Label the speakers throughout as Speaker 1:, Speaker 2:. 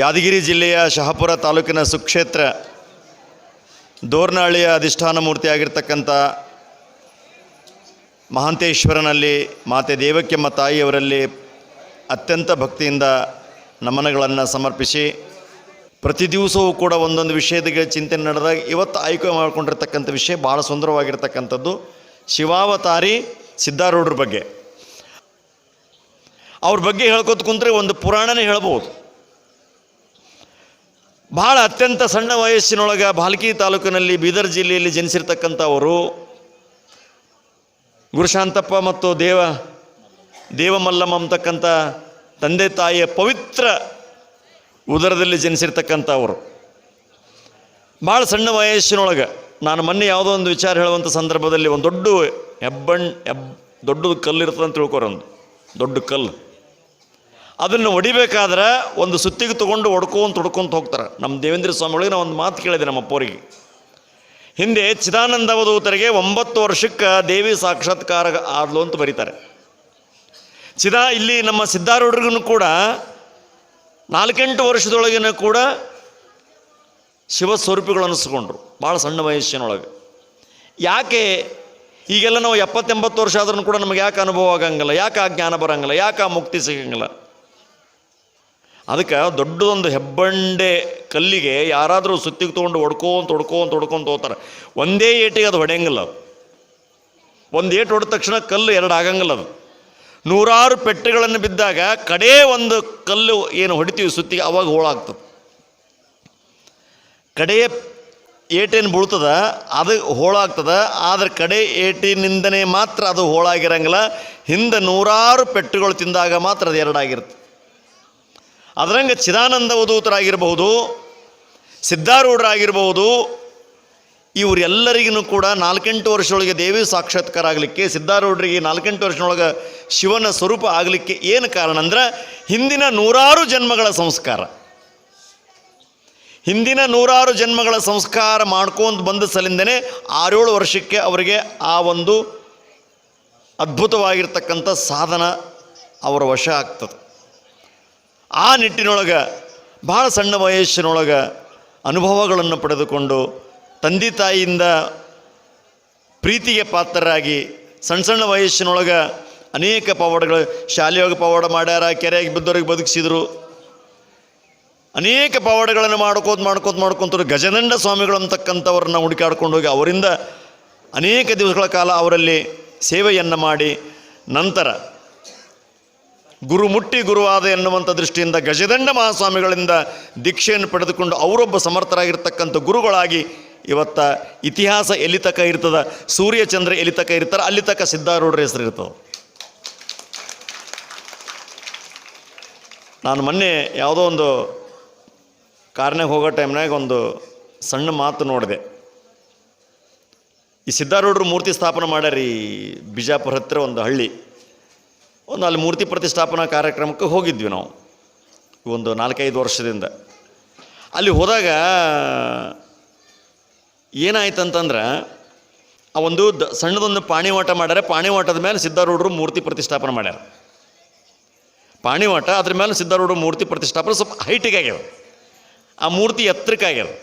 Speaker 1: ಯಾದಗಿರಿ ಜಿಲ್ಲೆಯ ಶಹಾಪುರ ತಾಲೂಕಿನ ಸುಕ್ಷೇತ್ರ ದೋರ್ನಹಳ್ಳಿಯ ಅಧಿಷ್ಠಾನ ಮೂರ್ತಿಯಾಗಿರ್ತಕ್ಕಂಥ ಮಹಾಂತೇಶ್ವರನಲ್ಲಿ ಮಾತೆ ದೇವಕ್ಕೆಮ್ಮ ತಾಯಿಯವರಲ್ಲಿ ಅತ್ಯಂತ ಭಕ್ತಿಯಿಂದ ನಮನಗಳನ್ನು ಸಮರ್ಪಿಸಿ ಪ್ರತಿ ದಿವಸವೂ ಕೂಡ ಒಂದೊಂದು ವಿಷಯದ ಚಿಂತನೆ ನಡೆದಾಗ ಇವತ್ತು ಆಯ್ಕೆ ಮಾಡಿಕೊಂಡಿರ್ತಕ್ಕಂಥ ವಿಷಯ ಭಾಳ ಸುಂದರವಾಗಿರ್ತಕ್ಕಂಥದ್ದು. ಶಿವಾವತಾರಿ ಸಿದ್ಧಾರೂಢರ ಬಗ್ಗೆ. ಅವ್ರ ಬಗ್ಗೆ ಹೇಳ್ಕೊತ ಕುಂತ್ರೆ ಒಂದು ಪುರಾಣನೇ ಹೇಳ್ಬೋದು. ಭಾಳ ಅತ್ಯಂತ ಸಣ್ಣ ವಯಸ್ಸಿನೊಳಗೆ ಭಾಲ್ಕಿ ತಾಲೂಕಿನಲ್ಲಿ ಬೀದರ್ ಜಿಲ್ಲೆಯಲ್ಲಿ ಜನಿಸಿರ್ತಕ್ಕಂಥವರು ಗುರುಶಾಂತಪ್ಪ ಮತ್ತು ದೇವ, ದೇವಮಲ್ಲಮ್ಮ ಅಂತಕ್ಕಂಥ ತಂದೆ ತಾಯಿಯ ಪವಿತ್ರ ಉದರದಲ್ಲಿ ಜನಿಸಿರ್ತಕ್ಕಂಥವರು. ಭಾಳ ಸಣ್ಣ ವಯಸ್ಸಿನೊಳಗೆ ನಾನು ಮೊನ್ನೆ ಯಾವುದೋ ಒಂದು ವಿಚಾರ ಹೇಳುವಂಥ ಸಂದರ್ಭದಲ್ಲಿ ಒಂದು ದೊಡ್ಡ ಹೆಬ್ಬಣ್ಣ ಹೆಬ್, ದೊಡ್ಡದು ಕಲ್ಲು ಇರ್ತದಂತ ತಿಳ್ಕೊರೊಂದು ದೊಡ್ಡ ಕಲ್ಲು. ಅದನ್ನು ಹೊಡಿಬೇಕಾದ್ರೆ ಒಂದು ಸುತ್ತಿಗೆ ತೊಗೊಂಡು ಹೊಡ್ಕೊಂತ ಹೊಡ್ಕೊಂತ ಹೋಗ್ತಾರೆ. ನಮ್ಮ ದೇವೇಂದ್ರ ಸ್ವಾಮಿಗಳಿಗೆ ನಾವು ಒಂದು ಮಾತು ಕೇಳಿದೆ ನಮ್ಮ ಅಪ್ಪೋರಿಗೆ ಹಿಂದೆ ಚಿದಾನಂದ ಅವಧೂತರಿಗೆ ಒಂಬತ್ತು ವರ್ಷಕ್ಕೆ ದೇವಿ ಸಾಕ್ಷಾತ್ಕಾರ ಆದ್ಲು ಅಂತ ಬರೀತಾರೆ. ಚಿದಾ ಇಲ್ಲಿ ನಮ್ಮ ಸಿದ್ಧಾರೂಢರಿಗೂ ಕೂಡ ನಾಲ್ಕೆಂಟು ವರ್ಷದೊಳಗಿನ ಕೂಡ ಶಿವ ಸ್ವರೂಪಿಗಳು ಅನಿಸ್ಕೊಂಡ್ರು ಭಾಳ ಸಣ್ಣ ವಯಸ್ಸಿನೊಳಗೆ. ಯಾಕೆ ಈಗೆಲ್ಲ ನಾವು ಎಪ್ಪತ್ತೆಂಬತ್ತು ವರ್ಷ ಆದ್ರೂ ಕೂಡ ನಮಗೆ ಯಾಕೆ ಅನುಭವ ಆಗಂಗಿಲ್ಲ, ಯಾಕೆ ಆ ಜ್ಞಾನ ಬರಂಗಿಲ್ಲ, ಯಾಕೆ ಆ ಮುಕ್ತಿ ಸಿಗಂಗಿಲ್ಲ? ಅದಕ್ಕೆ ದೊಡ್ಡದೊಂದು ಹೆಬ್ಬಂಡೆ ಕಲ್ಲಿಗೆ ಯಾರಾದರೂ ಸುತ್ತಿಗೆ ತೊಗೊಂಡು ಹೊಡ್ಕೊಂತ ಹೊಡ್ಕೊಂತ ಹೊಡ್ಕೊಂತ ಹೋಗ್ತಾರೆ. ಒಂದೇ ಏಟಿಗೆ ಅದು ಹೊಡೆಯಂಗಿಲ್ಲ ಅದು. ಒಂದು ಏಟು ಹೊಡೆದ ತಕ್ಷಣ ಕಲ್ಲು ಎರಡು ಆಗಂಗಿಲ್ಲ ಅದು. ನೂರಾರು ಪೆಟ್ಟೆಗಳನ್ನು ಬಿದ್ದಾಗ ಕಡೇ ಒಂದು ಕಲ್ಲು ಏನು ಹೊಡಿತೀವಿ ಸುತ್ತಿಗೆ, ಅವಾಗ ಹೋಳಾಗ್ತದೆ. ಕಡೆಯ ಏಟೇನು ಬೀಳ್ತದ, ಅದು ಹೋಳಾಗ್ತದ, ಆದರೆ ಕಡೆ ಏಟಿನಿಂದನೇ ಮಾತ್ರ ಅದು ಹೋಳಾಗಿರಂಗಿಲ್ಲ. ಹಿಂದೆ ನೂರಾರು ಪೆಟ್ಟುಗಳು ತಿಂದಾಗ ಮಾತ್ರ ಅದು ಎರಡಾಗಿರುತ್ತೆ. ಅದರಂಗೆ ಚಿದಾನಂದ ಅವಧೂತರಾಗಿರ್ಬಹುದು ಸಿದ್ಧಾರೂಢರಾಗಿರಬಹುದು ಇವರೆಲ್ಲರಿಗೂ ಕೂಡ ನಾಲ್ಕೆಂಟು ವರ್ಷದೊಳಗೆ ದೇವಿ ಸಾಕ್ಷಾತ್ಕಾರ ಆಗಲಿಕ್ಕೆ ಸಿದ್ಧಾರೂಢರಿಗೆ ನಾಲ್ಕೆಂಟು ವರ್ಷದೊಳಗೆ ಶಿವನ ಸ್ವರೂಪ ಆಗಲಿಕ್ಕೆ ಏನು ಕಾರಣ ಅಂದ್ರೆ ಹಿಂದಿನ ನೂರಾರು ಜನ್ಮಗಳ ಸಂಸ್ಕಾರ. ಹಿಂದಿನ ನೂರಾರು ಜನ್ಮಗಳ ಸಂಸ್ಕಾರ ಮಾಡ್ಕೊಂಡು ಬಂದ ಸಲಿಂದನೇ ಆರೇಳು ವರ್ಷಕ್ಕೆ ಅವರಿಗೆ ಆ ಒಂದು ಅದ್ಭುತವಾಗಿರ್ತಕ್ಕಂಥ ಸಾಧನ ಅವರ ವಶ ಆಗ್ತದೆ. ಆ ನಿಟ್ಟಿನೊಳಗೆ ಭಾಳ ಸಣ್ಣ ವಯಸ್ಸಿನೊಳಗೆ ಅನುಭವಗಳನ್ನು ಪಡೆದುಕೊಂಡು ತಂದೆ ತಾಯಿಯಿಂದ ಪ್ರೀತಿಗೆ ಪಾತ್ರರಾಗಿ ಸಣ್ಣ ಸಣ್ಣ ವಯಸ್ಸಿನೊಳಗೆ ಅನೇಕ ಪವಾಡಗಳು ಶಾಲೆಯೊಳಗೆ ಪವಾಡ ಮಾಡ್ಯಾರ, ಕೆರೆಯಾಗಿ ಬಿದ್ದವ್ರಿಗೆ ಬದುಕಿಸಿದ್ರು. ಅನೇಕ ಪವಾಡಗಳನ್ನು ಮಾಡ್ಕೋತ ಮಾಡ್ಕೋತ ಮಾಡ್ಕೊತರು ಗಜನಂಡ ಸ್ವಾಮಿಗಳು ಅಂತಕ್ಕಂಥವ್ರನ್ನ ಹುಡುಕಾಡ್ಕೊಂಡು ಹೋಗಿ ಅವರಿಂದ ಅನೇಕ ದಿವಸಗಳ ಕಾಲ ಅವರಲ್ಲಿ ಸೇವೆಯನ್ನು ಮಾಡಿ ನಂತರ ಗುರು ಮುಟ್ಟಿ ಗುರುವಾದ ಎನ್ನುವಂಥ ದೃಷ್ಟಿಯಿಂದ ಗಜದಂಡ ಮಹಾಸ್ವಾಮಿಗಳಿಂದ ದೀಕ್ಷೆಯನ್ನು ಪಡೆದುಕೊಂಡು ಅವರೊಬ್ಬ ಸಮರ್ಥರಾಗಿರ್ತಕ್ಕಂಥ ಗುರುಗಳಾಗಿ ಇವತ್ತ ಇತಿಹಾಸ ಎಲ್ಲಿ ತಕ್ಕ ಇರ್ತದ, ಸೂರ್ಯಚಂದ್ರ ಎಲ್ಲಿ ತಕ್ಕ ಇರ್ತಾರೆ, ಅಲ್ಲಿ ತಕ್ಕ ಸಿದ್ಧಾರೂಢರ ಹೆಸರು ಇರ್ತದೆ. ನಾನು ಮೊನ್ನೆ ಯಾವುದೋ ಒಂದು ಕಾರ್ನಾಗ ಹೋಗೋ ಟೈಮ್ನಾಗ ಒಂದು ಸಣ್ಣ ಮಾತು ನೋಡಿದೆ. ಈ ಸಿದ್ಧಾರೂಢರು ಮೂರ್ತಿ ಸ್ಥಾಪನೆ ಮಾಡ್ಯಾರೀ, ಬಿಜಾಪುರ ಹತ್ತಿರ ಒಂದು ಹಳ್ಳಿ. ಒಂದು ಅಲ್ಲಿ ಮೂರ್ತಿ ಪ್ರತಿಷ್ಠಾಪನಾ ಕಾರ್ಯಕ್ರಮಕ್ಕೆ ಹೋಗಿದ್ವಿ ನಾವು. ಒಂದು ನಾಲ್ಕೈದು ವರ್ಷದಿಂದ. ಅಲ್ಲಿ ಹೋದಾಗ ಏನಾಯ್ತು ಅಂತಂದ್ರೆ ಆ ಒಂದು ದ ಸಣ್ಣದೊಂದು ಪಾಣಿವಾಟ ಮಾಡ್ಯಾರ. ಪಾಣಿವಾಟದ ಮೇಲೆ ಸಿದ್ಧಾರೂಢರು ಮೂರ್ತಿ ಪ್ರತಿಷ್ಠಾಪನೆ ಮಾಡ್ಯಾರ. ಪಾಣಿವಾಟ ಅದ್ರ ಮೇಲೆ ಸಿದ್ಧಾರೂಢರು ಮೂರ್ತಿ ಪ್ರತಿಷ್ಠಾಪನೆ ಸ್ವಲ್ಪ ಹೈಟಿಗೆ ಆಗ್ಯದ. ಆ ಮೂರ್ತಿ ಎತ್ತರಕ್ಕೆ ಆಗ್ಯದ.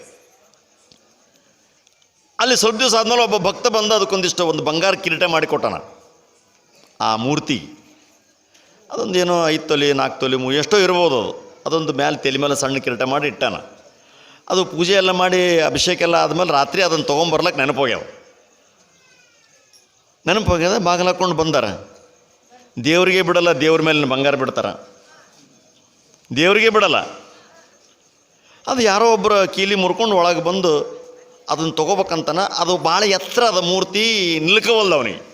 Speaker 1: ಅಲ್ಲಿ ಸ್ವಲ್ಪ ದಿವಸ ಆದ್ಮೇಲೆ ಒಬ್ಬ ಭಕ್ತ ಬಂದ ಅದಕ್ಕೊಂದಿಷ್ಟು ಒಂದು ಬಂಗಾರ ಕಿರೀಟ ಮಾಡಿಕೊಟ್ಟಾನ ಆ ಮೂರ್ತಿ. ಅದೊಂದು ಏನೋ ಐದು ತೊಲಿ ನಾಲ್ಕು ತೊಲಿ ಮೂ ಎಷ್ಟೋ ಇರ್ಬೋದು ಅದು. ಅದೊಂದು ಮೇಲೆ ತಲೆ ಮೇಲೆ ಸಣ್ಣ ಕಿರೀಟ ಮಾಡಿ ಇಟ್ಟಾನ. ಅದು ಪೂಜೆ ಎಲ್ಲ ಮಾಡಿ ಅಭಿಷೇಕ ಎಲ್ಲ ಆದಮೇಲೆ ರಾತ್ರಿ ಅದನ್ನು ತೊಗೊಂಬರ್ಲಕ್ಕೆ ನೆನಪೋಗ್ಯಾವ. ನೆನಪೋಗ್ಯದ ಬಾಗಿಲು ಹಾಕ್ಕೊಂಡು ಬಂದಾರ. ದೇವರಿಗೆ ಬಿಡಲ್ಲ, ದೇವ್ರ ಮೇಲೆ ಬಂಗಾರ ಬಿಡ್ತಾರ. ದೇವರಿಗೆ ಬಿಡಲ್ಲ. ಅದು ಯಾರೋ ಒಬ್ಬರು ಕೀಲಿ ಮುರ್ಕೊಂಡು ಒಳಗೆ ಬಂದು ಅದನ್ನು ತೊಗೋಬೇಕಂತನ, ಅದು ಭಾಳ ಎತ್ತರ ಅದ ಮೂರ್ತಿ ನಿಲ್ಕವಲ್ದು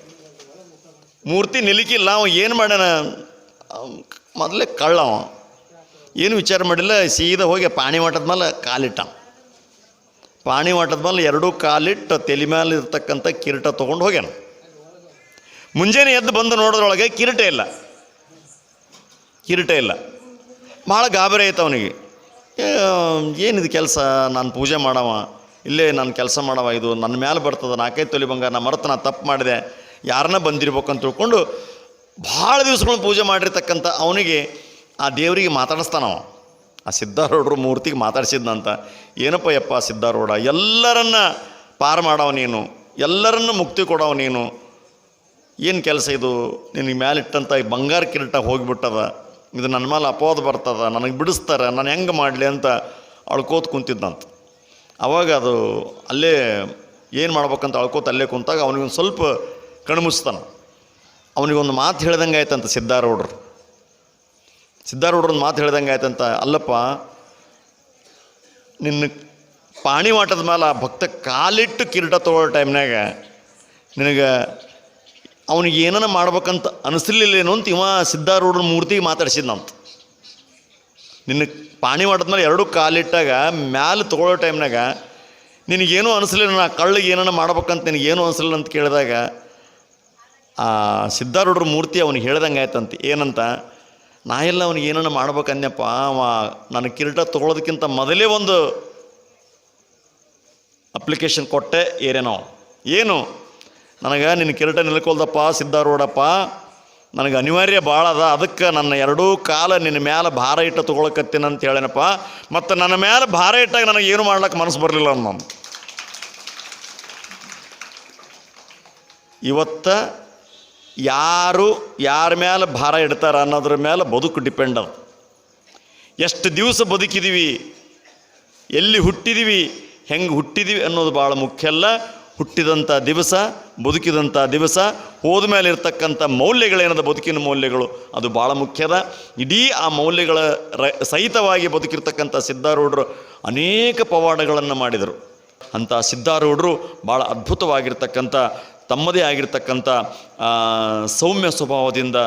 Speaker 1: ಮೂರ್ತಿ ನಿಲ್ಕಿಲ್ಲ, ಅವ ಏನು ಮಾಡ್ಯಾನ? ಮೊದಲೇ ಕಳ್ಳವ ಏನು ವಿಚಾರ ಮಾಡಿಲ್ಲ, ಸೀದಾ ಹೋಗಿ ಪಾಣಿ ಮಾಟದ ಮೇಲೆ ಕಾಲಿಟ್ಟ ಪಾಣಿ ಮಾಟದ ಮೇಲೆ ಎರಡೂ ಕಾಲಿಟ್ಟು, ತಲೆ ಮೇಲೆ ಇರ್ತಕ್ಕಂಥ ಕಿರೀಟ ತೊಗೊಂಡು ಹೋಗ್ಯಾನ. ಮುಂಜಾನೆ ಎದ್ದು ಬಂದು ನೋಡೋದ್ರೊಳಗೆ ಕಿರೀಟ ಇಲ್ಲ. ಕಿರೀಟ ಇಲ್ಲ. ಭಾಳ ಗಾಬರಿ ಆಯ್ತು ಅವನಿಗೆ. ಏನಿದು ಕೆಲಸ? ನಾನು ಪೂಜೆ ಮಾಡವ. ಇಲ್ಲೇ ನಾನು ಕೆಲಸ ಮಾಡವ ಇದು. ನನ್ನ ಮೇಲೆ ಬರ್ತದೆ. ನಾಲ್ಕೈದು ತೊಲಿ ಬಂಗಾರ, ನಾ ಮರೆತು ನಾನು ತಪ್ಪು ಮಾಡಿದೆ. ಯಾರನ್ನ ಬಂದಿರ್ಬೇಕು ಅಂತ ತಿಳ್ಕೊಂಡು ಭಾಳ ದಿವಸಗಳು ಪೂಜೆ ಮಾಡಿರ್ತಕ್ಕಂಥ ಅವನಿಗೆ ಆ ದೇವರಿಗೆ ಮಾತಾಡಿಸ್ತಾನವ ಆ ಸಿದ್ಧಾರೂಢರು ಮೂರ್ತಿಗೆ ಮಾತಾಡಿಸಿದ್ನಂತ, ಏನಪ್ಪ ಯಪ್ಪ ಸಿದ್ಧಾರೂಢ, ಎಲ್ಲರನ್ನ ಪಾರು ಮಾಡವ ನೀನು, ಎಲ್ಲರನ್ನ ಮುಕ್ತಿ ಕೊಡವ ನೀನು, ಏನು ಕೆಲಸ ಇದು? ನಿನಗೆ ಮ್ಯಾಲಿಟ್ಟಂಥ ಈ ಬಂಗಾರ ಕಿರೀಟ ಹೋಗಿಬಿಟ್ಟದ, ಇದು ನನ್ನ ಮೇಲೆ ಅಪವಾದ ಬರ್ತದ, ನನಗೆ ಬಿಡಿಸ್ತಾರೆ, ನಾನು ಹೆಂಗೆ ಮಾಡಲಿ ಅಂತ ಅಳ್ಕೋತ ಕುಂತಿದ್ದಂತ ಅವಾಗ ಅದು ಅಲ್ಲೇ ಏನು ಮಾಡ್ಬೇಕಂತ ಅಳ್ಕೋತ ಅಲ್ಲೇ ಕುಂತಾಗ ಅವನಿಗೊಂದು ಸ್ವಲ್ಪ ಕಣ್ಮುಸ್ತಾನ ಅವನಿಗೊಂದು ಮಾತು ಹೇಳ್ದಂಗೆ ಆಯ್ತಂತ ಸಿದ್ಧಾರೂಢರು ಸಿದ್ಧಾರೂಢರೊಂದು ಮಾತು ಹೇಳ್ದಂಗೆ ಆಯ್ತಂತ ಅಲ್ಲಪ್ಪ, ನಿನ್ನ ಪಾಣಿವಾಟದ ಮೇಲೆ ಆ ಭಕ್ತ ಕಾಲಿಟ್ಟು ಕಿರೀಟ ತೊಗೊಳ್ಳೋ ಟೈಮ್ನಾಗ ನಿನಗೆ ಅವನಿಗೆ ಏನನ ಮಾಡ್ಬೇಕಂತ ಅನಿಸ್ಲಿಲ್ಲೇನೋ ಅಂತ ಇವ ಸಿದ್ಧಾರೂಢರ ಮೂರ್ತಿಗೆ ಮಾತಾಡ್ಸಿದ್ನಂತ ನಿನ್ನ ಪಾಣಿವಾಟದ ಮೇಲೆ ಎರಡೂ ಕಾಲಿಟ್ಟಾಗ ಮ್ಯಾಲೆ ತೊಗೊಳ್ಳೋ ಟೈಮ್ನಾಗ ನಿನಗೇನು ಅನಿಸ್ಲಿಲ್ಲ, ನಾ ಕಳ್ಳಿಗೆ ಏನನ ಮಾಡ್ಬೇಕಂತ ನಿನಗೇನು ಅನಿಸ್ಲಿಲ್ಲ ಅಂತ ಕೇಳಿದಾಗ ಆ ಸಿದ್ಧಾರೂಢರ ಮೂರ್ತಿ ಅವನಿಗೆ ಹೇಳ್ದಂಗೆ ಆಯ್ತಂತ, ಏನಂತ, ನಾ ಎಲ್ಲ ಅವನಿಗೆ ಏನನ್ನ ಮಾಡ್ಬೇಕನ್ಯಪ್ಪ ಅವ ನನ್ನ ಕಿರೀಟ ತೊಗೊಳೋದಕ್ಕಿಂತ ಮೊದಲೇ ಒಂದು ಅಪ್ಲಿಕೇಶನ್ ಕೊಟ್ಟೆ ಏರೇನೋ ಏನು? ನನಗೆ ನಿನ್ನ ಕಿರೀಟ ನಿಲ್ಕೊಳ್ದಪ್ಪ ಸಿದ್ಧಾರೂಢಪ್ಪ. ನನಗೆ ಅನಿವಾರ್ಯ ಭಾಳ ಅದ, ಅದಕ್ಕೆ ನನ್ನ ಎರಡೂ ಕಾಲ ನಿನ್ನ ಮ್ಯಾಲೆ ಭಾರ ಇಟ್ಟು ತೊಗೊಳಕತ್ತೀನಿ ಅಂತ ಹೇಳೇನಪ್ಪ. ಮತ್ತು ನನ್ನ ಮ್ಯಾಲೆ ಭಾರ ಇಟ್ಟಾಗ ನನಗೆ ಏನು ಮಾಡ್ಲಿಕ್ಕೆ ಮನಸ್ಸು ಬರಲಿಲ್ಲ ನಾನು ಇವತ್ತ ಯಾರು ಯಾರ ಮೇಲೆ ಭಾರ ಇಡ್ತಾರೆ ಅನ್ನೋದ್ರ ಮೇಲೆ ಬದುಕು ಡಿಪೆಂಡ್ ಅದು. ಎಷ್ಟು ದಿವಸ ಬದುಕಿದೀವಿ, ಎಲ್ಲಿ ಹುಟ್ಟಿದೀವಿ, ಹೆಂಗೆ ಹುಟ್ಟಿದೀವಿ ಅನ್ನೋದು ಭಾಳ ಮುಖ್ಯ ಅಲ್ಲ. ಹುಟ್ಟಿದಂಥ ದಿವಸ ಬದುಕಿದಂಥ ದಿವಸ, ಹೋದ ಮೇಲೆ ಇರ್ತಕ್ಕಂಥ ಮೌಲ್ಯಗಳೇನದ ಬದುಕಿನ ಮೌಲ್ಯಗಳು, ಅದು ಭಾಳ ಮುಖ್ಯದ ಇಡೀ ಆ ಮೌಲ್ಯಗಳ ರ, ಸಹಿತವಾಗಿ ಬದುಕಿರ್ತಕ್ಕಂಥ ಸಿದ್ಧಾರೂಢರು ಅನೇಕ ಪವಾಡಗಳನ್ನು ಮಾಡಿದರು. ಅಂಥ ಸಿದ್ಧಾರೂಢರು ಭಾಳ ಅದ್ಭುತವಾಗಿರ್ತಕ್ಕಂಥ ತಮ್ಮದೇ ಆಗಿರ್ತಕ್ಕಂಥ ಸೌಮ್ಯ ಸ್ವಭಾವದಿಂದ,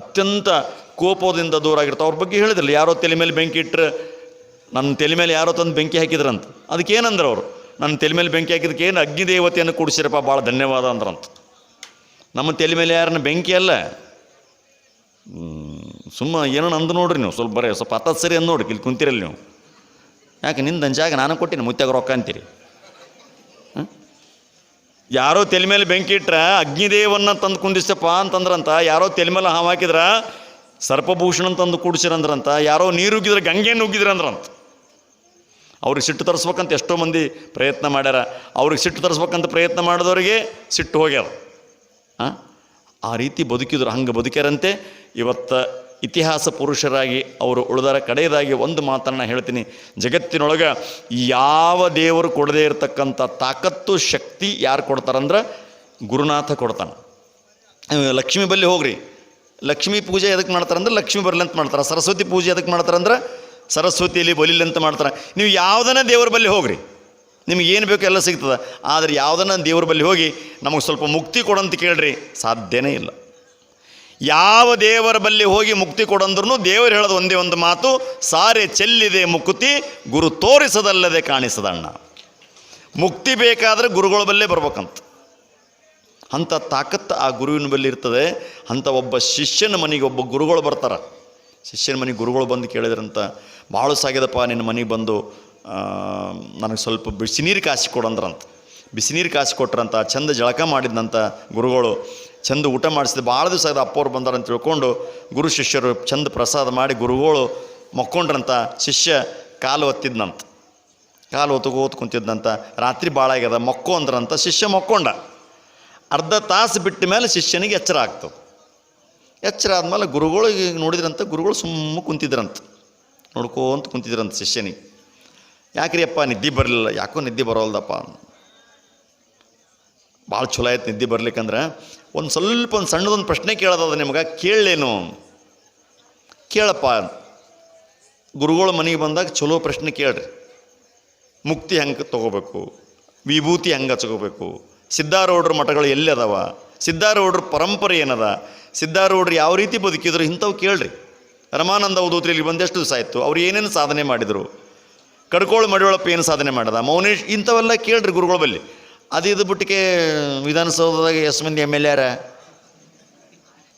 Speaker 1: ಅತ್ಯಂತ ಕೋಪದಿಂದ ದೂರ ಆಗಿರ್ತವೆ ಅವ್ರ ಬಗ್ಗೆ ಹೇಳಿದ್ರಲ್ಲ, ಯಾರೋ ತಲೆ ಮೇಲೆ ಬೆಂಕಿ ಇಟ್ಟರೆ ನನ್ನ ತಲೆ ಮೇಲೆ ಯಾರೋ ತಂದು ಬೆಂಕಿ ಹಾಕಿದ್ರಂತ. ಅದಕ್ಕೆ ಏನಂದ್ರೆ ಅವರು, ನನ್ನ ತಲೆ ಮೇಲೆ ಬೆಂಕಿ ಹಾಕಿದಕ್ಕೆ ಏನು ಅಗ್ನಿದೇವತೆಯನ್ನು ಕೂಡಿಸಿರಪ್ಪ, ಭಾಳ ಧನ್ಯವಾದ ಅಂದ್ರಂತ. ನಮ್ಮ ತಲೆ ಮೇಲೆ ಯಾರನ್ನ ಬೆಂಕಿ ಅಲ್ಲ? ಸುಮ್ಮ ಏನೋ ಅಂದು ನೋಡ್ರಿ ನೀವು, ಸ್ವಲ್ಪ ಬರೀ ಸ್ವಲ್ಪ ಹತ್ತತ್ತು ಸರಿ ಅಂದು ನೋಡ್ರಿ, ಇಲ್ಲಿ ಕುಂತಿರಲ್ಲ ನೀವು. ಯಾಕೆ, ನಿಂದ ಜಾಗ ನಾನು ಕೊಟ್ಟಿನಿ ಮುತ್ತಾಗ ರೊಕ್ಕ ಅಂತೀರಿ? ಯಾರೋ ತಲೆ ಮೇಲೆ ಬೆಂಕಿ ಇಟ್ರ ಅಗ್ನಿದೇವನ್ನ ತಂದು ಕುಂದಿಸಪ್ಪ ಅಂತಂದ್ರಂತ, ಯಾರೋ ತಲೆ ಮೇಲೆ ಹಾವು ಹಾಕಿದ್ರ ಸರ್ಪಭೂಷಣ ತಂದು ಕೂಡಿಸಿರಂದ್ರಂತ, ಯಾರೋ ನೀರು ಉಗ್ಗಿದ್ರೆ ಗಂಗೆಯನ್ನು ಉಗ್ಗಿದ್ರಂದ್ರಂತ. ಅವ್ರಿಗೆ ಸಿಟ್ಟು ತರಿಸ್ಬೇಕಂತ ಎಷ್ಟೋ ಮಂದಿ ಪ್ರಯತ್ನ ಮಾಡ್ಯಾರ. ಅವ್ರಿಗೆ ಸಿಟ್ಟು ತರಿಸ್ಬೇಕಂತ ಪ್ರಯತ್ನ ಮಾಡಿದವರಿಗೆ ಸಿಟ್ಟು ಹೋಗ್ಯಾರ? ಆ ರೀತಿ ಬದುಕಿದ್ರು, ಹಂಗೆ ಬದುಕ್ಯಾರಂತೆ. ಇವತ್ತ ಇತಿಹಾಸ ಪುರುಷರಾಗಿ ಅವರು ಉಳಿದರ ಕಡೆಯದಾಗಿ ಒಂದು ಮಾತನ್ನು ಹೇಳ್ತೀನಿ. ಜಗತ್ತಿನೊಳಗೆ ಯಾವ ದೇವರು ಕೊಡದೇ ಇರತಕ್ಕಂಥ ತಾಕತ್ತು, ಶಕ್ತಿ ಯಾರು ಕೊಡ್ತಾರಂದ್ರೆ ಗುರುನಾಥ ಕೊಡ್ತಾನೆ. ಲಕ್ಷ್ಮೀ ಬಲ್ಲಿ ಹೋಗ್ರಿ. ಲಕ್ಷ್ಮೀ ಪೂಜೆ ಎದಕ್ಕೆ ಮಾಡ್ತಾರಂದ್ರೆ ಲಕ್ಷ್ಮಿ ಬರಲಿ ಅಂತ ಮಾಡ್ತಾರೆ. ಸರಸ್ವತಿ ಪೂಜೆ ಎದಕ್ಕೆ ಮಾಡ್ತಾರಂದ್ರೆ ಸರಸ್ವತಿಯಲ್ಲಿ ಬಲಿಲಿ ಅಂತ ಮಾಡ್ತಾರೆ. ನೀವು ಯಾವುದನ್ನ ದೇವ್ರ ಬಲ್ಲಿ ಹೋಗ್ರಿ. ನಿಮ್ಗೆ ಏನು ಬೇಕು ಎಲ್ಲ ಸಿಗ್ತದೆ. ಆದರೆ ಯಾವುದನ್ನ ದೇವ್ರ ಬಲ್ಲಿ ಹೋಗಿ ನಮಗೆ ಸ್ವಲ್ಪ ಮುಕ್ತಿ ಕೊಡಂತ ಕೇಳ್ರಿ, ಸಾಧ್ಯನೇ ಇಲ್ಲ. ಯಾವ ದೇವರ ಬಲ್ಲಿ ಹೋಗಿ ಮುಕ್ತಿ ಕೊಡಂದ್ರೂ ದೇವರು ಹೇಳೋದು ಒಂದೇ ಒಂದು ಮಾತು, ಸಾರೆ ಚೆಲ್ಲಿದೆ ಮುಕ್ತಿ, ಗುರು ತೋರಿಸದಲ್ಲದೆ ಕಾಣಿಸದಣ್ಣ ಮುಕ್ತಿ ಬೇಕಾದರೆ ಗುರುಗಳ ಬಲ್ಲೇ ಬರ್ಬೇಕಂತ. ಅಂಥ ತಾಕತ್ತು ಆ ಗುರುವಿನ ಬಲ್ಲಿ ಇರ್ತದೆ. ಅಂಥ ಒಬ್ಬ ಶಿಷ್ಯನ ಮನೆಗೆ ಒಬ್ಬ ಗುರುಗಳು ಬರ್ತಾರೆ. ಶಿಷ್ಯನ ಮನೆಗೆ ಗುರುಗಳು ಬಂದು ಕೇಳಿದ್ರಂತ ಭಾಳ ಸಾಗಿದಪ್ಪ ನಿನ್ನ ಮನೆಗೆ ಬಂದು ನನಗೆ ಸ್ವಲ್ಪ ಬಿಸಿ ನೀರು ಕಾಸಿ ಕೊಡಂದ್ರಂತ. ಬಿಸಿ ನೀರು ಕಾಸಿ ಕೊಟ್ರಂತ, ಚಂದ ಜಳಕ ಮಾಡಿದ್ನಂತ ಗುರುಗಳು. ಚಂದ ಊಟ ಮಾಡಿಸಿದೆ ಭಾಳ ದಿವಸ ಆಗಿದೆ. ಅಪ್ಪವ್ರು ಬಂದಾರಂತ ತಿಳ್ಕೊಂಡು ಗುರು ಶಿಷ್ಯರು ಚಂದ ಪ್ರಸಾದ ಮಾಡಿ ಗುರುಗಳು ಮಕ್ಕೊಂಡ್ರಂತ ಶಿಷ್ಯ ಕಾಲು ಒತ್ತಿದ್ನಂತ. ಕಾಲು ಒತ್ತಗೋತ್ ಕುಂತಿದ್ನಂತ. ರಾತ್ರಿ ಭಾಳ ಆಗ್ಯದ. ಮಕ್ಕೋ ಅಂದ್ರಂತ ಶಿಷ್ಯ ಮಕ್ಕೊಂಡ. ಅರ್ಧ ತಾಸು ಬಿಟ್ಟ ಮೇಲೆ ಶಿಷ್ಯನಿಗೆ ಎಚ್ಚರ ಆಗ್ತವೆ ಎಚ್ಚರ ಆದಮೇಲೆ ಗುರುಗಳು ನೋಡಿದ್ರಂತ ಗುರುಗಳು ಸುಮ್ಮ ಕುಂತಿದ್ರಂತ. ನೋಡ್ಕೋಂತ ಕುಂತಿದ್ರಂತ ಶಿಷ್ಯನಿಗೆ. ಯಾಕ್ರಿ ಅಪ್ಪ ನಿದ್ದೆ ಬರಲಿಲ್ಲ. ಯಾಕೋ ನಿದ್ದೆ ಬರೋಲ್ದಪ್ಪ ಭಾಳ ಚಲೋ ಆಯ್ತು ನಿದ್ದೆ ಬರ್ಲಿಕ್ಕಂದ್ರೆ. ಒಂದು ಸ್ವಲ್ಪ ಒಂದು ಸಣ್ಣದೊಂದು ಪ್ರಶ್ನೆ ಕೇಳೋದದ ನಿಮ್ಗೆ, ಕೇಳಲೇನು? ಕೇಳಪ್ಪ. ಗುರುಗಳ ಮನೆಗೆ ಬಂದಾಗ ಚಲೋ ಪ್ರಶ್ನೆ ಕೇಳ್ರಿ. ಮುಕ್ತಿ ಹೆಂಗೆ ತಗೋಬೇಕು? ವಿಭೂತಿ ಹೆಂಗೆ ಹಚ್ಕೋಬೇಕು? ಸಿದ್ಧಾರೂಢರ ಮಠಗಳು ಎಲ್ಲಿ ಅದಾವ? ಸಿದ್ಧಾರೂಢರ ಪರಂಪರೆ ಏನದ? ಸಿದ್ಧಾರೂಢರು ಯಾವ ರೀತಿ ಬದುಕಿದ್ರು ಇಂಥವು ಕೇಳ್ರಿ. ರಮಾನಂದ ಅವಧೂತ್ರಿ ಇಲ್ಲಿ ಬಂದಷ್ಟು ದಿವಸ ಆಯಿತು. ಅವ್ರು ಏನೇನು ಸಾಧನೆ ಮಾಡಿದರು? ಕಡ್ಕೋಳು ಮಡಿಯೊಳಪ್ಪ ಏನು ಸಾಧನೆ ಮಾಡದ? ಮೌನೇಶ್ ಇಂಥವೆಲ್ಲ ಕೇಳ್ರಿ ಗುರುಗಳ ಬಲ್ಲಿ. ಅದು ಇದು ಬಿಟ್ಟಿಗೆ ವಿಧಾನಸೌಧದಾಗ ಎಸ್ ಮಂದಿ ಎಂ ಎಲ್ ಎರ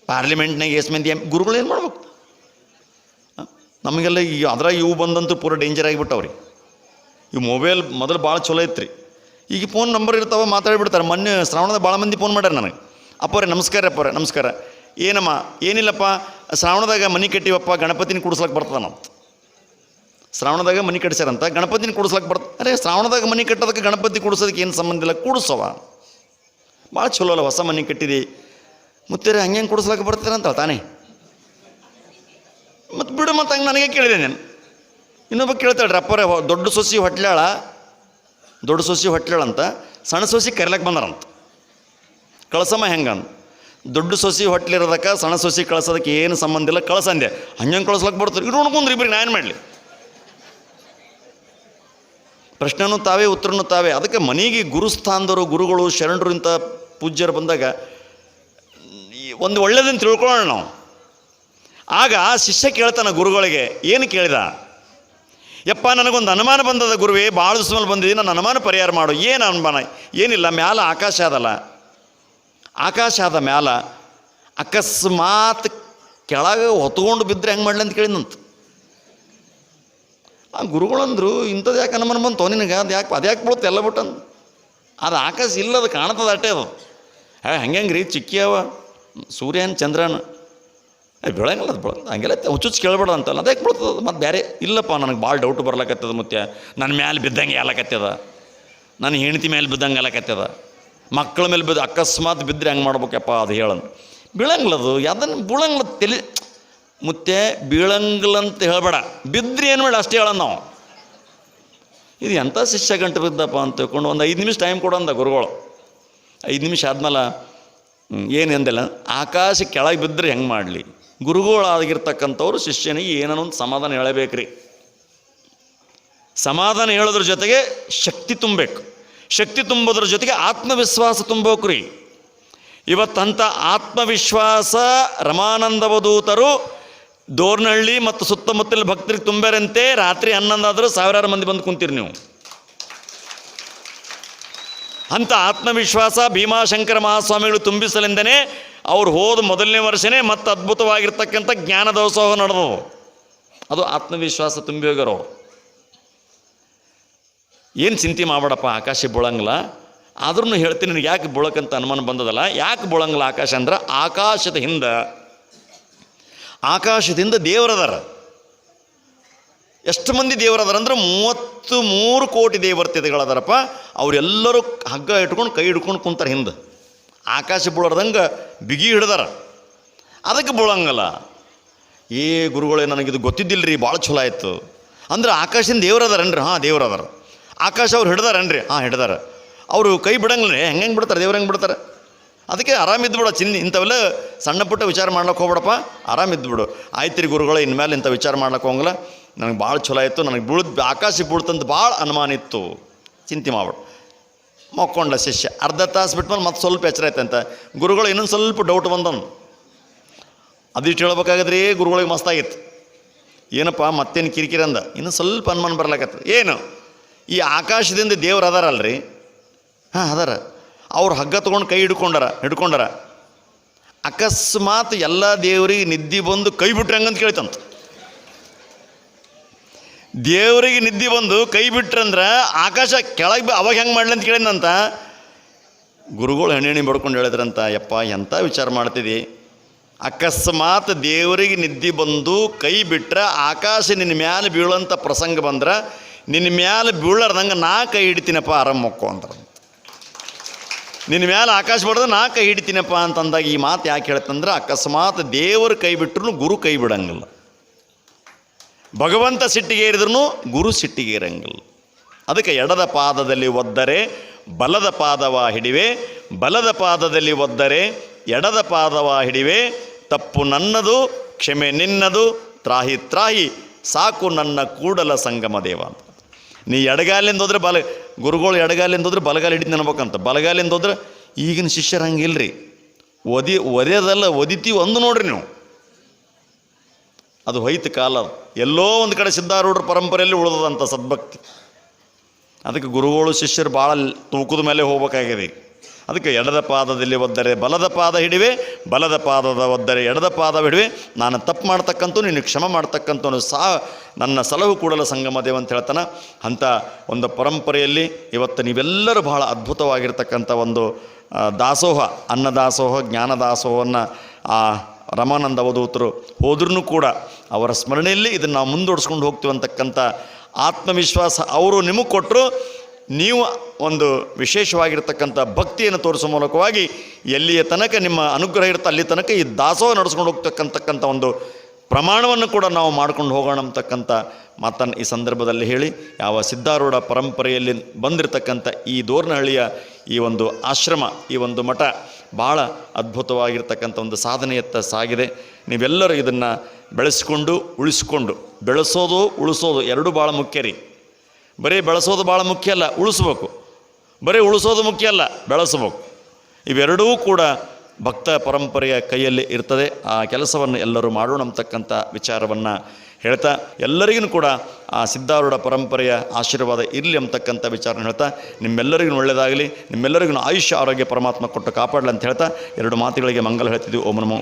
Speaker 1: ಪಾರ್ಲಿಮೆಂಟ್ನಾಗ ಎಷ್ಟು ಮಂದಿ ಎಂ, ಗುರುಗಳು ಏನು ಮಾಡ್ಬೇಕು? ನಮಗೆಲ್ಲ ಈ ಅದ್ರಾಗ ಇವು ಬಂದಂತೂ ಪೂರ ಡೇಂಜರ್ ಆಗಿಬಿಟ್ಟವ್ರಿ. ಈ ಮೊಬೈಲ್ ಮೊದಲು ಭಾಳ ಚಲೋ ಐತ್ರಿ. ಈಗ ಫೋನ್ ನಂಬರ್ ಇರ್ತಾವ ಮಾತಾಡಿಬಿಡ್ತಾರೆ. ಮೊನ್ನೆ ಶ್ರಾವಣದ ಭಾಳ ಮಂದಿ ಫೋನ್ ಮಾಡ್ಯಾರ ನನಗೆ. ಅಪ್ಪವ್ರೆ, ನಮಸ್ಕಾರ ಅಪ್ಪವ್ರೆ, ನಮಸ್ಕಾರ. ಏನಮ್ಮ? ಏನಿಲ್ಲಪ್ಪ? ಶ್ರಾವಣದಾಗ ಮನೆ ಕಟ್ಟಿವಪ್ಪ, ಗಣಪತಿನ ಕೂಡಿಸ್ಲಕ್ಕೆ ಬರ್ತದ ನಾವು. ಶ್ರಾವಣದಾಗ ಮನೆ ಕಟ್ಸ್ಯಾರಂತ ಗಣಪತಿನ ಕೂಡಿಸ್ಲಕ್ಕೆ ಬರ್ತ ಅರೆ ಶ್ರಾವಣದಾಗ ಮನೆ ಕಟ್ಟೋದಕ್ಕೆ ಗಣಪತಿ ಕೂಡಿಸೋದಕ್ಕೆ ಏನು ಸಂಬಂಧ ಇಲ್ಲ, ಕೂಡಿಸವ. ಭಾಳ ಚಲೋ ಅಲ್ಲ ಹೊಸ ಮನೆ ಕಟ್ಟಿದಿ. ಮುತ್ತೇರಿ ಹಂಗೆ ಹೆಂಗೆ ಕೂಡಿಸ್ಲಕ್ಕೆ ಬರ್ತೀರಂತ ತಾನೇ. ಮತ್ತು ಬಿಡು ಮತ್ತು ಹಂಗೆ ನನಗೆ ಕೇಳಿದೆ ನಾನು. ಇನ್ನೊಬ್ಬ ಕೇಳ್ತಾಳೆ ಅಪ್ಪರೇ ದೊಡ್ಡ ಸೊಸಿ ಹೊಟ್ಲಾಳ ದೊಡ್ಡ ಸೊಸಿ ಹೊಟ್ಲಾಳಂತ ಸಣ್ಣ ಸೊಸಿ ಕರಿಲಕ್ಕೆ ಬಂದಾರಂತ. ಕಳ್ಸಮ ಹೆಂಗೆ ಅಂತ ದೊಡ್ಡ ಸೊಸಿ ಹೊಟ್ಲಿರೋದಕ್ಕೆ ಸಣ್ಣ ಸೊಸಿ ಕಳ್ಸೋದಕ್ಕೆ ಏನು ಸಂಬಂಧ ಇಲ್ಲ, ಕಳ್ಸಂದೆ. ಹಂಗೆ ಕಳಿಸ್ಲಕ್ಕೆ ಬರ್ತಾರೆ? ಇರು ಉಣ್ಕೊಂಡ್ರಿ ಇಬ್ರಿಗೆ ನಾನು ಮಾಡಲಿ? ಪ್ರಶ್ನೆನೂ ತಾವೇ, ಉತ್ತರನೂ ತಾವೇ. ಅದಕ್ಕೆ ಮನೆಗೆ ಗುರುಸ್ಥಾನದವರು, ಗುರುಗಳು ಶರಣರು ಇಂಥ ಪೂಜ್ಯರು ಬಂದಾಗ ಒಂದು ಒಳ್ಳೆಯದನ್ನು ತಿಳ್ಕೊಳ್ಳೋಣ ನಾವು. ಆಗ ಶಿಷ್ಯ ಕೇಳ್ತಾನೆ ಗುರುಗಳಿಗೆ, ಏನು ಕೇಳಿದ? ಯಪ್ಪ, ನನಗೊಂದು ಅನುಮಾನ ಬಂದದ ಗುರುವೇ, ಭಾಳ ದಿವಸ ಮೇಲೆ ಬಂದಿದ್ದೀನಿ ನಾನು ಅನುಮಾನ ಪರಿಹಾರ ಮಾಡು. ಏನು ಅನುಮಾನ? ಏನಿಲ್ಲ, ಮ್ಯಾಲ ಆಕಾಶ ಅದಲ್ಲ. ಆಕಾಶ ಆದ ಮ್ಯಾಲ ಅಕಸ್ಮಾತ್ ಕೆಳಗೆ ಹೊತ್ಕೊಂಡು ಬಿದ್ದರೆ ಹೆಂಗೆ ಮಾಡ್ಲಿ ಅಂತ ಕೇಳಿದಂತ ಆ ಗುರುಗಳಂದ್ರು ಇಂಥದ್ದು ಯಾಕೆ ಅನುಮಾನ ಬಂತು? ನಿನಗೆ ಅದು ಯಾಕೆ ಅದು ಯಾಕೆ ಬಿಡುತ್ತೆ ಎಲ್ಲ ಬಿಟ್ಟಂದು ಅದು. ಆಕಾಶ ಇಲ್ಲ ಅದು ಕಾಣ್ತದೆ ಅಟ್ಟೆ ಅದು. ಹೇ ಹಂಗೆ ರೀ ಚಿಕ್ಕಿ ಅವ ಸೂರ್ಯನ, ಚಂದ್ರನ. ಬೀಳಂಗಿಲ್ಲ ಅದು ಬೀಳಂಗಿಲ್ಲ. ಹಂಗೆಲ್ಲ ಹುಚ್ಚುಚ್ಚು ಕೇಳ್ಬೇಡ ಅಂತಲ್ಲ. ಅದಕ್ಕೆ ಅದು ಮತ್ತು ಬೇರೆ ಇಲ್ಲಪ್ಪ, ನನಗೆ ಭಾಳ ಡೌಟ್ ಬರ್ಲಾಕತ್ತದ ಮತ್ತೆ ನನ್ನ ಮ್ಯಾಲೆ ಬಿದ್ದಂಗೆ ಯಾಲಕತ್ತದ ನನ್ನ ಹೆಂಡತಿ ಮೇಲೆ ಬಿದ್ದಂಗೆ ಎಲ್ಲಕತ್ತದ ಮಕ್ಕಳ ಮೇಲೆ ಬಿದ್ದು ಅಕಸ್ಮಾತ್ ಬಿದ್ದರೆ ಹೆಂಗೆ ಮಾಡ್ಬೇಕಪ್ಪ ಅದು ಹೇಳನ್ ಬೀಳಂಗಿಲ್ಲ ಅದು. ಅದನ್ನು ಬೀಳಂಗಿಲ್ಲ, ತಲೆ ಮುತ್ತೆ ಬೀಳಂಗಿಲ್ಲ ಅಂತ ಹೇಳಬೇಡ. ಬಿದ್ದರೆ ಏನು ಬೇಡ ಅಷ್ಟೇ ಹೇಳೋಣ ನಾವು. ಇದು ಎಂಥ ಶಿಷ್ಯ ಗಂಟು ಬಿದ್ದಪ್ಪ ಅಂತ ತಿಳ್ಕೊಂಡು ಒಂದು ಐದು ನಿಮಿಷ ಟೈಮ್ ಕೊಡೋಂದ ಗುರುಗಳು. ಐದು ನಿಮಿಷ ಆದ್ಮೇಲೆ ಏನು ಎಂದಿಲ್ಲ. ಆಕಾಶ ಕೆಳಗೆ ಬಿದ್ದರೆ ಹೆಂಗೆ ಮಾಡಲಿ? ಗುರುಗಳಾಗಿರ್ತಕ್ಕಂಥವ್ರು ಶಿಷ್ಯನಿಗೆ ಏನನ್ನೊಂದು ಸಮಾಧಾನ ಹೇಳಬೇಕ್ರಿ. ಸಮಾಧಾನ ಹೇಳೋದ್ರ ಜೊತೆಗೆ ಶಕ್ತಿ ತುಂಬಬೇಕು. ಶಕ್ತಿ ತುಂಬೋದ್ರ ಜೊತೆಗೆ ಆತ್ಮವಿಶ್ವಾಸ ತುಂಬೋಕ್ರಿ ಇವತ್ತಂಥ ಆತ್ಮವಿಶ್ವಾಸ ರಮಾನಂದವಧೂತರು ದೋರ್ನಹಳ್ಳಿ ಮತ್ತು ಸುತ್ತಮುತ್ತಲ ಭಕ್ತರಿಗೆ ತುಂಬ್ಯಾರಂತೆ. ರಾತ್ರಿ ಹನ್ನೊಂದಾದರೂ ಸಾವಿರಾರು ಮಂದಿ ಬಂದು ಕುಂತೀರಿ ನೀವು. ಅಂಥ ಆತ್ಮವಿಶ್ವಾಸ ಭೀಮಾಶಂಕರ ಮಹಾಸ್ವಾಮಿಗಳು ತುಂಬಿಸಲಿಂದನೇ ಅವ್ರು ಹೋದ ಮೊದಲನೇ ವರ್ಷನೇ ಮತ್ತು ಅದ್ಭುತವಾಗಿರ್ತಕ್ಕಂಥ ಜ್ಞಾನದೋತ್ಸವ ನಡೆದವು. ಅದು ಆತ್ಮವಿಶ್ವಾಸ ತುಂಬಿ ಹೋಗ್ಯಾರ ಏನು ಚಿಂತೆ ಮಾಡಬೇಡಪ್ಪ, ಆಕಾಶ ಬೀಳಂಗಿಲ್ಲ. ಆದ್ರೂ ಹೇಳ್ತೀನಿ, ನನಗೆ ಯಾಕೆ ಬೀಳಕ್ಕಂತ ಅನುಮಾನ ಬಂದದಲ್ಲ? ಯಾಕೆ ಬೀಳಂಗಿಲ್ಲ ಆಕಾಶ ಅಂದ್ರೆ? ಆಕಾಶದ ಹಿಂದೆ ಆಕಾಶದಿಂದ ದೇವರದಾರ. ಎಷ್ಟು ಮಂದಿ ದೇವರದಾರ ಅಂದ್ರೆ ಮೂವತ್ತು ಮೂರು ಕೋಟಿ ದೇವರ್ತಿಗಳದಾರಪ್ಪ ಅವರೆಲ್ಲರೂ ಹಗ್ಗ ಇಟ್ಕೊಂಡು ಕೈ ಹಿಡ್ಕೊಂಡು ಕುಂತಾರೆ ಹಿಂದೆ. ಆಕಾಶ ಬೀಳೋರ್ದಂಗೆ ಬಿಗಿ ಹಿಡ್ದಾರ. ಅದಕ್ಕೆ ಬೀಳಂಗಲ್ಲ. ಏ ಗುರುಗಳೇ, ನನಗಿದು ಗೊತ್ತಿದ್ದಿಲ್ಲ ರೀ ಭಾಳ ಚಲೋ ಆಯಿತು. ಅಂದ್ರೆ ಆಕಾಶದಿಂದ ದೇವ್ರದಾರನ್ರಿ? ಹಾಂ, ದೇವ್ರದಾರ. ಆಕಾಶ ಅವ್ರು ಹಿಡ್ದಾರನ್ರಿ? ಹಾಂ, ಹಿಡ್ದಾರ. ಅವರು ಕೈ ಬಿಡಂಗಿಲ್ಲ ಹೆಂಗೆ ಹೆಂಗೆ ಬಿಡ್ತಾರೆ? ದೇವ್ರ ಹೆಂಗೆ ಬಿಡ್ತಾರೆ? ಅದಕ್ಕೆ ಆರಾಮಿದ್ದು ಬಿಡು ಚಿನ್ನ ಇಂಥವೆಲ್ಲ ಸಣ್ಣ ಪುಟ್ಟ ವಿಚಾರ ಮಾಡ್ಲಿಕ್ಕೆ ಹೋಗ್ಬೇಡಪ್ಪ. ಆರಾಮಿದ್ದು ಬಿಡು ಆಯ್ತು ರೀ ಗುರುಗಳು, ಇನ್ಮೇಲೆ ಇಂಥ ವಿಚಾರ ಮಾಡ್ಲಿಕ್ಕೆ ಹೋಗಲ್ಲ ನನಗೆ ಭಾಳ ಚಲೋ ಆಯಿತು. ನನಗೆ ಬೀಳ್ದು ಆಕಾಶ ಬೀಳ್ತಂತ ಭಾಳ ಅನುಮಾನ ಇತ್ತು. ಚಿಂತೆ ಮಾಡ್ಬಿಡು. ಮಕ್ಕೊಂಡ ಶಿಷ್ಯ. ಅರ್ಧ ತಾಸು ಬಿಟ್ಮೇಲೆ ಮತ್ತೆ ಸ್ವಲ್ಪ ಎಚ್ಚರ ಆಯ್ತಂತ ಗುರುಗಳು ಇನ್ನೊಂದು ಸ್ವಲ್ಪ ಡೌಟ್ ಬಂದನು ಅದಿಷ್ಟು ಹೇಳ್ಬೇಕಾಗದ್ರಿ, ಗುರುಗಳಿಗೆ ಮಸ್ತಾಗಿತ್ತು ಏನಪ್ಪ, ಮತ್ತೇನು ಕಿರಿಕಿರಿ ಅಂದ? ಇನ್ನೂ ಸ್ವಲ್ಪ ಅನುಮಾನ ಬರ್ಲಾಕತ್ತ ಏನು? ಈ ಆಕಾಶದಿಂದ ದೇವ್ರು ಅದಾರಲ್ರಿ? ಹಾಂ, ಅದಾರ. ಅವ್ರು ಹಗ್ಗ ತೊಗೊಂಡು ಕೈ ಹಿಡ್ಕೊಂಡಾರ ಹಿಡ್ಕೊಂಡಾರ. ಅಕಸ್ಮಾತ್ ಎಲ್ಲ ದೇವರಿಗೆ ನಿದ್ದೆ ಬಂದು ಕೈ ಬಿಟ್ರೆ ಹಂಗಂತ ಕೇಳ್ತಂತ. ದೇವರಿಗೆ ನಿದ್ದೆ ಬಂದು ಕೈ ಬಿಟ್ರಂದ್ರೆ ಆಕಾಶ ಕೆಳಗೆ ಬಿ- ಅವಾಗ ಹೆಂಗೆ ಮಾಡ್ಲಿ ಅಂತ ಕೇಳಿದಂತ ಗುರುಗಳು ಹೆಣ್ಣೆಣ್ಣೆ ಬಡ್ಕೊಂಡು ಹೇಳಿದ್ರಂತ, ಯಪ್ಪ ಎಂಥ ವಿಚಾರ ಮಾಡ್ತಿದ್ದಿ ಅಕಸ್ಮಾತ್ ದೇವರಿಗೆ ನಿದ್ದೆ ಬಂದು ಕೈ ಬಿಟ್ರೆ ಆಕಾಶ ನಿನ್ನ ಮ್ಯಾಲೆ ಬೀಳೋಂಥ ಪ್ರಸಂಗ ಬಂದ್ರೆ ನಿನ್ನ ಮ್ಯಾಲೆ ಬೀಳಾರ್ದಂಗೆ ನಾ ಕೈ ಹಿಡಿತೀನಪ್ಪ, ಆರಾಮ್ ಮಕ್ಕೋ ಅಂತಾರೆ ನಿನ್ನ ಮೇಲೆ ಆಕಾಶ ಬಡ್ದು ನಾ ಕೈ ಹಿಡಿತೀನಪ್ಪ ಅಂತಂದಾಗ ಈ ಮಾತು ಯಾಕೆ ಹೇಳ್ತಂದ್ರೆ ಅಕಸ್ಮಾತ್ ದೇವರು ಕೈ ಬಿಟ್ಟರು ಗುರು ಕೈ ಬಿಡಂಗಿಲ್ಲ. ಭಗವಂತ ಸಿಟ್ಟಿಗೆ ಏರಿದ್ರು ಗುರು ಸಿಟ್ಟಿಗೆ ಇರಂಗಿಲ್ಲ ಅದಕ್ಕೆ ಎಡದ ಪಾದದಲ್ಲಿ ಒದ್ದರೆ ಬಲದ ಪಾದವ ಹಿಡಿವೆ, ಬಲದ ಪಾದದಲ್ಲಿ ಒದ್ದರೆ ಎಡದ ಪಾದವ ಹಿಡಿವೆ, ತಪ್ಪು ನನ್ನದು, ಕ್ಷಮೆ ನಿನ್ನದು, ತ್ರಾಹಿ ತ್ರಾಹಿ, ಸಾಕು ನನ್ನ ಕೂಡಲ ಸಂಗಮ ದೇವ ನೀ ಎಡಗಾಲಿಂದ ಹೋದ್ರೆ ಬಲ, ಗುರುಗಳು ಎಡಗಾಲಿಂದ ಹೋದ್ರೆ ಬಲಗಾಲ ಹಿಡಿದು ನೆನಬೇಕಂತ ಬಲಗಾಲಿಂದ ಹೋದ್ರೆ ಈಗಿನ ಶಿಷ್ಯರು ಹಂಗಿಲ್ರಿ ಒದಿ ಒದೆದಲ್ಲ ಒದಿತೀವಿ ಒಂದು ನೋಡ್ರಿ ನೀವು ಅದು ಹೋಯ್ತು ಕಾಲ. ಎಲ್ಲೋ ಒಂದು ಕಡೆ ಸಿದ್ಧಾರೂಢರ ಪರಂಪರೆಯಲ್ಲಿ ಉಳಿದದಂಥ ಸದ್ಭಕ್ತಿ ಅದಕ್ಕೆ ಗುರುಗಳು, ಶಿಷ್ಯರು ಭಾಳ ತೂಕದ ಮೇಲೆ ಹೋಗ್ಬೇಕಾಗಿದೆ. ಅದಕ್ಕೆ ಎಡದ ಪಾದದಲ್ಲಿ ಒದ್ದರೆ ಬಲದ ಪಾದ ಹಿಡಿವೆ, ಬಲದ ಪಾದದ ಒದ್ದರೆ ಎಡದ ಪಾದ ಹಿಡಿವೆ ನಾನು ತಪ್ಪು ಮಾಡ್ತಕ್ಕಂಥ ನೀನು ಕ್ಷಮ ಮಾಡ್ತಕ್ಕಂಥವನು ಸಾ, ನನ್ನ ಸಲಹು ಕೂಡಲ ಸಂಗಮ ದೇವ ಅಂತ ಹೇಳ್ತಾನೆ. ಅಂಥ ಒಂದು ಪರಂಪರೆಯಲ್ಲಿ ಇವತ್ತು ನೀವೆಲ್ಲರೂ ಬಹಳ ಅದ್ಭುತವಾಗಿರ್ತಕ್ಕಂಥ ಒಂದು ದಾಸೋಹ, ಅನ್ನದಾಸೋಹ, ಜ್ಞಾನದಾಸೋಹವನ್ನು, ಆ, ರಮಾನಂದ ಅವಧೂತರು ಹೋದ್ರೂ ಕೂಡ ಅವರ ಸ್ಮರಣೆಯಲ್ಲಿ ಇದನ್ನು ನಾವು ಮುಂದೂಡಿಸ್ಕೊಂಡು ಹೋಗ್ತೀವಿ ಅಂತಕ್ಕಂಥ ಆತ್ಮವಿಶ್ವಾಸ ಅವರು ನಿಮಗೆ ಕೊಟ್ಟರು ನೀವು ಒಂದು ವಿಶೇಷವಾಗಿರ್ತಕ್ಕಂಥ ಭಕ್ತಿಯನ್ನು ತೋರಿಸುವ ಮೂಲಕವಾಗಿ ಎಲ್ಲಿಯ ತನಕ ನಿಮ್ಮ ಅನುಗ್ರಹ ಇರುತ್ತೆ ಅಲ್ಲಿ ತನಕ ಈ ದಾಸೋಹ ನಡೆಸ್ಕೊಂಡು ಹೋಗ್ತಕ್ಕಂತಕ್ಕಂಥ ಒಂದು ಪ್ರಮಾಣವನ್ನು ಕೂಡ ನಾವು ಮಾಡ್ಕೊಂಡು ಹೋಗೋಣ ಅಂತಕ್ಕಂಥ ಮಾತನ್ನು ಈ ಸಂದರ್ಭದಲ್ಲಿ ಹೇಳಿ, ಯಾವ ಸಿದ್ಧಾರೂಢ ಪರಂಪರೆಯಲ್ಲಿ ಬಂದಿರತಕ್ಕಂಥ ಈ ದೋರ್ನಹಳ್ಳಿಯ ಈ ಒಂದು ಆಶ್ರಮ, ಈ ಒಂದು ಮಠ ಭಾಳ ಅದ್ಭುತವಾಗಿರ್ತಕ್ಕಂಥ ಒಂದು ಸಾಧನೆಯತ್ತ ಸಾಗಿದೆ. ನೀವೆಲ್ಲರೂ ಇದನ್ನು ಬೆಳೆಸ್ಕೊಂಡು, ಉಳಿಸ್ಕೊಂಡು, ಬೆಳೆಸೋದು, ಉಳಿಸೋದು ಎರಡೂ ಭಾಳ ಮುಖ್ಯ ರೀ. ಬರೀ ಬೆಳೆಸೋದು ಭಾಳ ಮುಖ್ಯ ಅಲ್ಲ, ಉಳಿಸ್ಬೇಕು. ಬರೀ ಉಳಿಸೋದು ಮುಖ್ಯ ಅಲ್ಲ, ಬೆಳೆಸಬೇಕು. ಇವೆರಡೂ ಕೂಡ ಭಕ್ತ ಪರಂಪರೆಯ ಕೈಯಲ್ಲಿ ಇರ್ತದೆ. ಆ ಕೆಲಸವನ್ನು ಎಲ್ಲರೂ ಮಾಡೋಣ ಅಂತಕ್ಕಂಥ ವಿಚಾರವನ್ನು ಹೇಳ್ತಾ, ಎಲ್ಲರಿಗೂ ಕೂಡ ಆ ಸಿದ್ಧಾರೂಢ ಪರಂಪರೆಯ ಆಶೀರ್ವಾದ ಇರಲಿ ಅಂತಕ್ಕಂಥ ವಿಚಾರನ ಹೇಳ್ತಾ, ನಿಮ್ಮೆಲ್ಲರಿಗೂ ಒಳ್ಳೆಯದಾಗಲಿ, ನಿಮ್ಮೆಲ್ಲರಿಗೂ ಆಯುಷ್ಯ, ಆರೋಗ್ಯ, ಪರಮಾತ್ಮ ಕೊಟ್ಟು ಕಾಪಾಡಲಿ ಅಂತ ಹೇಳ್ತಾ, ಎರಡು ಮಾತುಗಳಿಗೆ ಮಂಗಲ ಹೇಳ್ತಿದ್ವಿ. ಓಂ ನಮೋ